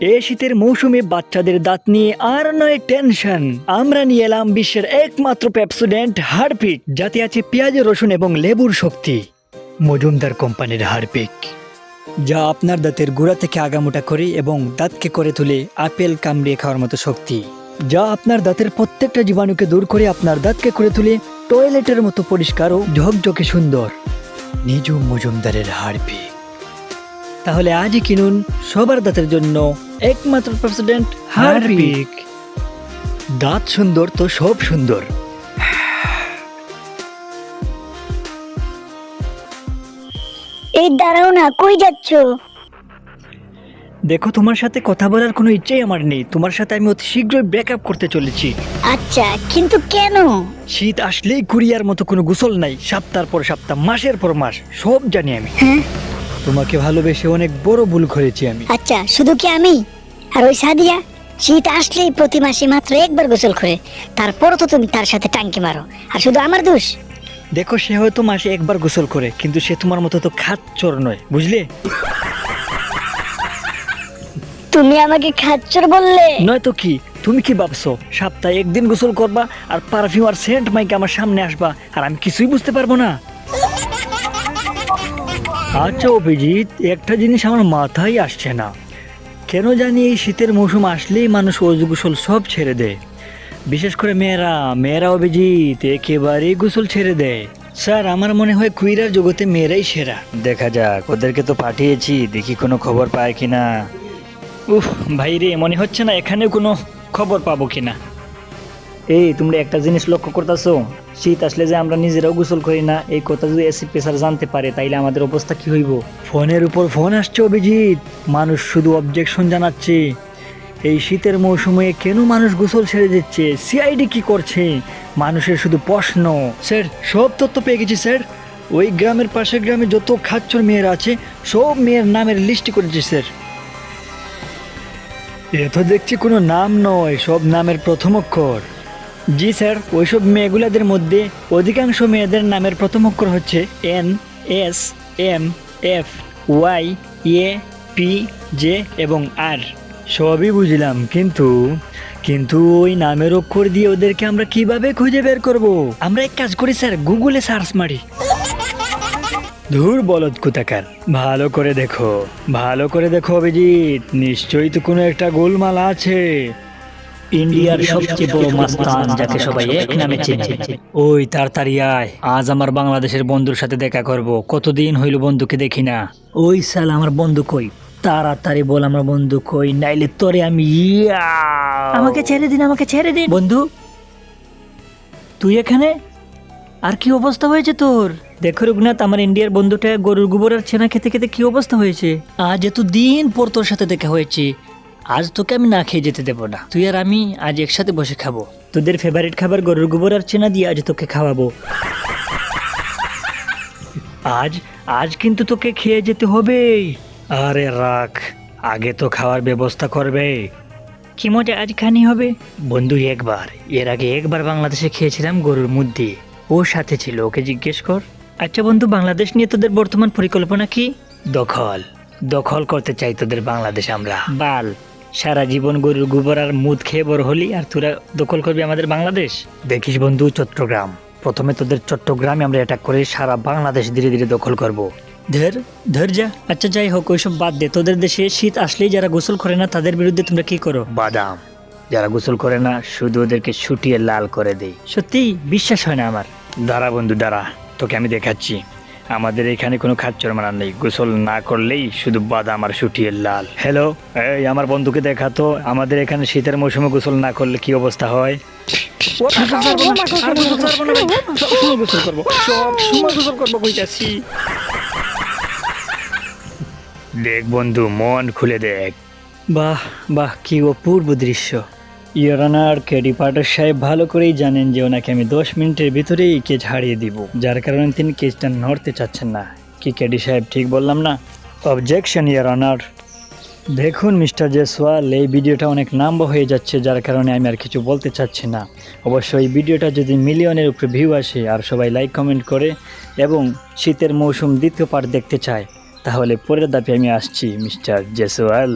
এই শীতের মৌসুমে বাচ্চাদের দাঁত নিয়ে আর নয় টেনশন। আমরা নিয়ে এলাম বিশ্বের একমাত্র পেপসুডেন্ট হারপিক, যাতে আছে পেঁয়াজ, রসুন এবং লেবুর শক্তি। মজুমদার কোম্পানির হারপিক। যা আপনার দাঁতের গোড়া থেকে আগামোটা করে এবং দাঁতকে করে তুলে আপেল কামড়িয়ে খাওয়ার মতো শক্তি। যা আপনার দাঁতের প্রত্যেকটা জীবাণুকে দূর করে আপনার দাঁতকে করে তুলে টয়লেটের মতো পরিষ্কার ও ঝকঝকে সুন্দর। নিজুম মজুমদারের হারপিক। তাহলে আজই কিনুন সবার দাঁতের জন্য একমাত্র প্রেসিডেন্ট হারপিক। দাঁত সুন্দর তো সব সুন্দর। এই দাঁড়াও না কই যাচ্ছ? দেখো তোমার সাথে কথা বলার কোনো ইচ্ছেই আমার নেই। তোমার সাথে আমি অতি শীঘ্রই ব্রেকআপ করতে চলেছি। আচ্ছা কিন্তু কেন? শীত আসলেই কুরিয়ার মতো কোনো গোসল নাই। সপ্তাহ পর সপ্তাহ মাসের পর মাস সব জানি আমি। হ্যাঁ? তোমাকে ভালোবেসে অনেক বড় ভুল করেছি আমি। আচ্ছা শুধু কি আমি? আর ওই সাদিয়া শীত আসলেই প্রতি মাসে মাত্র একবার গোসল করে। তারপরও তো তুমি তার সাথে টাঙ্কি মারো। আর শুধু আমার দোষ? দেখো সে হয়তো মাসে একবার গোসল করে কিন্তু সে তোমার মতো তো খাচ্চর নয় বুঝলে? তুমি আমাকে খাচ্চর বললে? নয়তো কি? তুমি কি ভাবছ সপ্তাহে একদিন গোসল করবা আর পারফিউম আর সেন্ট মাইকে আমার সামনে আসবা আর আমি কিছুই বুঝতে পারব না? আচ্ছা অভিজিৎ একটা জিনিস আমার মাথায় আসছে না। কেন জানি এই শীতের মৌসুম আসলেই মানুষ অজু গোসল সব ছেড়ে দেয়। বিশেষ করে মেয়েরা মেয়েরা অভিজিৎ একেবারেই গোসল ছেড়ে দেয়। স্যার আমার মনে হয় কুইরার জগতে মেয়েরাই সেরা। দেখা যাক ওদেরকে তো পাঠিয়েছি দেখি কোনো খবর পায় কিনা। উফ ভাই রে মনে হচ্ছে না এখানে কোনো খবর পাবো কিনা। এই, তোমরা একটা জিনিস লক্ষ্য করতেছো? শীত আসলে যে আমরা নিজেরাও গোসল করি না, এই কথা যদি এসি প্রেসার জানতে পারে, তাইলে আমাদের অবস্থা কি হইব? ফোনের উপর ফোন আসছে, অভিজিৎ। মানুষ শুধু অবজেকশন জানাচ্ছে। এই শীতের মৌসুমে কেন মানুষ গোসল ছেড়ে দিচ্ছে? সিআইডি কি করছে? মানুষের শুধু প্রশ্ন। স্যার, সব তথ্য পেয়ে গেছি, স্যার। ওই গ্রামের পাশের গ্রামে যত খাচ্চর মেয়েরা আছে, সব মেয়ের নামের লিস্ট করেছি স্যার। এ তো দেখছি কোনো নাম নয়, সব নামের প্রথম অক্ষর। জি স্যার, ওইসব মেয়েগুলাদের মধ্যে অধিকাংশ মেয়েদের নামের প্রথম অক্ষর হচ্ছে N, S, M, F, Y, A, P, J এবং আর। সবই বুঝলাম, কিন্তু কিন্তু ওই নামের অক্ষর দিয়ে ওদেরকে আমরা কীভাবে খুঁজে বের করব? আমরা এক কাজ করি স্যার, গুগলে সার্চ মারি। ধুর বলদ কোথাকার ভালো করে দেখো, ভালো করে দেখো অভিজিৎ, নিশ্চয়ই তো কোনো একটা গোলমাল আছে। ইন্ডিয়ার সবচেয়ে বড় মাস্তান যাকে সবাই এক নামে চেনে। ওই তাড়াতাড়ি আয়। আজ আমার বাংলাদেশের বন্ধুর সাথে দেখা করব। কতদিন হইল বন্ধুকে দেখি না। ওই সাল আমার বন্ধু কই? তাড়াতাড়ি বল আমার বন্ধু কই? নাইলে তোরে আমি ইয়া। আমাকে ছেড়ে দিন আমাকে ছেড়ে দিন। বন্ধু তুই এখানে? আর কি অবস্থা হয়েছে তোর? দেখো রঘুনাথ আমার ইন্ডিয়ার বন্ধুটা গরুর গোবর আর ছেনা খেতে খেতে কি অবস্থা হয়েছে? আজ এত দিন পর তোর সাথে দেখা হয়েছে। আজ তোকে আমি না খেয়ে যেতে দেবো না। তুই আর আমি আজ একসাথে বসে খাব। তোদের ফেভারিট খাবার গরুর গোবর আর চেনা দিয়ে আজ তোকে খাওয়াবো। আজ আজ কিন্তু তোকে খেয়ে যেতে হবে আরে রাখ, আগে তো খাওয়ার ব্যবস্থা করবে। কি মজা আজ খানি হবে? বন্ধু, একবার, এর আগে একবার বাংলাদেশে খেয়েছিলাম গরুর মুদ্দি ও সাথে ছিল, ওকে জিজ্ঞেস কর। আচ্ছা বন্ধু, বাংলাদেশ নিয়ে তোদের বর্তমান পরিকল্পনা কি? দখল দখল করতে চাই তোদের বাংলাদেশ আমরা। বাল। সারা জীবন গরুর গোবর আর মুদ খেয়ে বড় হলি আর তোরা দখল করবি আমাদের বাংলাদেশ? দেখিস বন্ধু চট্টগ্রাম। প্রথমে তোদের চট্টগ্রামে আমরা অ্যাটাক করে সারা বাংলাদেশ ধীরে ধীরে দখল করব। ধর ধর যা। আচ্ছা যাই হোক ওইসব বাদ দে। তোদের দেশে শীত আসলেই যারা গোসল করে না তাদের বিরুদ্ধে তোমরা কি করো? বাদাম। যারা গোসল করে না শুধু ওদেরকে শুটিয়ে লাল করে দেই সত্যি? বিশ্বাস হয় না আমার। দাঁড়া বন্ধু দাঁড়া। তোকে আমি দেখাচ্ছি। আমাদের এখানে কোনো খাচ্চর মানা নেই। গোসল না করলেই শুধু বাদাম আর শুটিয়ে লাল। হ্যালো এই, আমার বন্ধুকে দেখা তো। আমাদের এখানে শীতের মৌসুমে গোসল না করলে কি অবস্থা হয়? দেখ বন্ধু, মন খুলে দেখ। বাহ বাহ, কি অপূর্ব দৃশ্য। ইয়রানার কেডি পাটার সাহেব ভালো করেই জানেন যে ওনাকে আমি দশ মিনিটের ভিতরেই কেজ হারিয়ে দিব। যার কারণে তিনি কেজটা নড়তে চাচ্ছেন না। কি কেডি সাহেব ঠিক বললাম না? অবজেকশন ইয়ারানার দেখুন, মিস্টার জেসওয়াল, এই ভিডিওটা অনেক নাম্বা হয়ে যাচ্ছে, যার কারণে আমি আর কিছু বলতে চাচ্ছি না। অবশ্য এই ভিডিওটা যদি মিলিয়নের উপরে ভিউ আসে আর সবাই লাইক কমেন্ট করে এবং শীতের মৌসুম দ্বিতীয় পার্ট দেখতে চায়, তাহলে পরের দাপে আমি আসছি, মিস্টার জেসওয়াল।